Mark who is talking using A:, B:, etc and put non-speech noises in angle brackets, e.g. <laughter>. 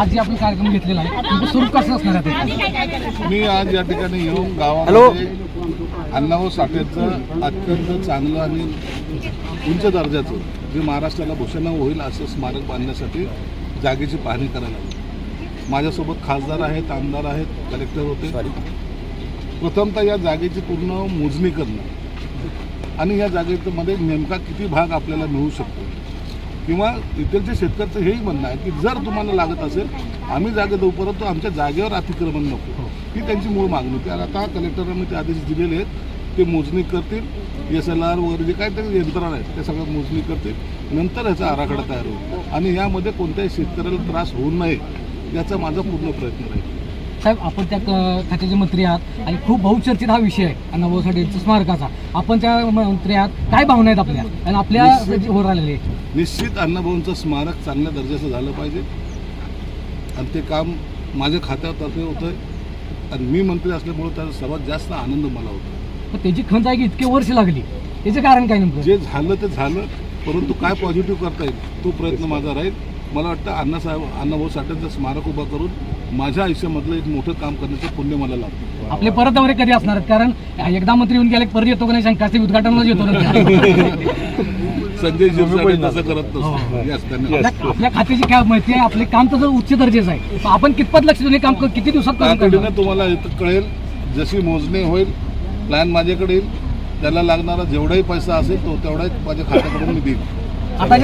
A: आज जे आपण कार्यक्रम घेतलेला आहे. तुमचं स्वरूप कसं असणार आहे?
B: मी आज या ठिकाणी येऊन गावामध्ये अण्णाभाऊ साठेचं अत्यंत चांगलं आणि उंच दर्जाचं जे महाराष्ट्राला भूषण होईल असं स्मारक बांधण्यासाठी जागेची पाहणी करायला आलो. माझ्यासोबत खासदार आहेत आमदार आहेत कलेक्टर होते. प्रथमतः या जागेची पूर्ण मोजणी करणं. आणि या जागेमध्ये नेमका किती भाग आपल्याला मिळू शकतो? किंवा इथलच्या शेतकऱ्याचं हेही म्हणणं आहे की जर तुम्हाला लागत असेल आम्ही जागा देऊ परंतु आमच्या जागेवर अतिक्रमण नको. ही त्यांची मूळ मागणी होती. आता कलेक्टरांनी ते आदेश दिलेले आहेत. ते मोजणी करतील. एस एल आर वगैरे जे काय ते यंत्रणा आहेत ते सगळं मोजणी करतील. नंतर ह्याचा आराखडा तयार होईल. आणि यामध्ये कोणत्याही शेतकऱ्याला त्रास होऊ नये याचा माझा पूर्ण प्रयत्न राहील.
A: साहेब आपण त्या खात्याचे मंत्री आहात आणि खूप बहुचर्चित हा विषय आहे अण्णाभाऊ साठेंचा स्मारकाचा. आपण त्या मंत्री आहात काय भावना आहेत आपल्या? आणि आपल्या. वर आलेले
B: निश्चित अण्णाभाऊंचं स्मारक चांगल्या दर्जाचं झालं पाहिजे. आणि ते काम माझ्या खात्यातर्फे होतं आहे आणि मी मंत्री असल्यामुळे त्याचा सर्वात जास्त आनंद मला होतो
A: पण त्याची खंत आहे की इतके वर्ष लागली. त्याचं कारण काय नेमकं?
B: जे झालं ते झालं परंतु काय पॉझिटिव्ह करता येईल तो प्रयत्न माझा राहील. मला वाटतं अण्णासाहेब अण्णाभाऊ साठेंचं स्मारक उभा करून माझ्या आयुष्यामधलं एक मोठं काम करण्याचं पुण्य मला लाभतं
A: आपले परत दौरे कधी असणार कारण एकदा मंत्री येऊन गेले परत येतो का नाही? शंका असते उद्घाटनालाच येतो <laughs>
B: शिरसाट तसं करत नसतो. Yes, धन्यवाद
A: आपल्या खात्याची काय माहिती आहे? आपले काम तसं उच्च दर्जाचं आहे. पण आपण कितपत लक्ष देऊन हे काम किती दिवसात
B: तुम्हाला कळेल जशी मोजणी होईल प्लॅन माझ्याकडे येईल. त्याला लागणारा जेवढाही पैसा असेल तो तेवढाच माझ्या खात्याकडून मी देईन.
A: आता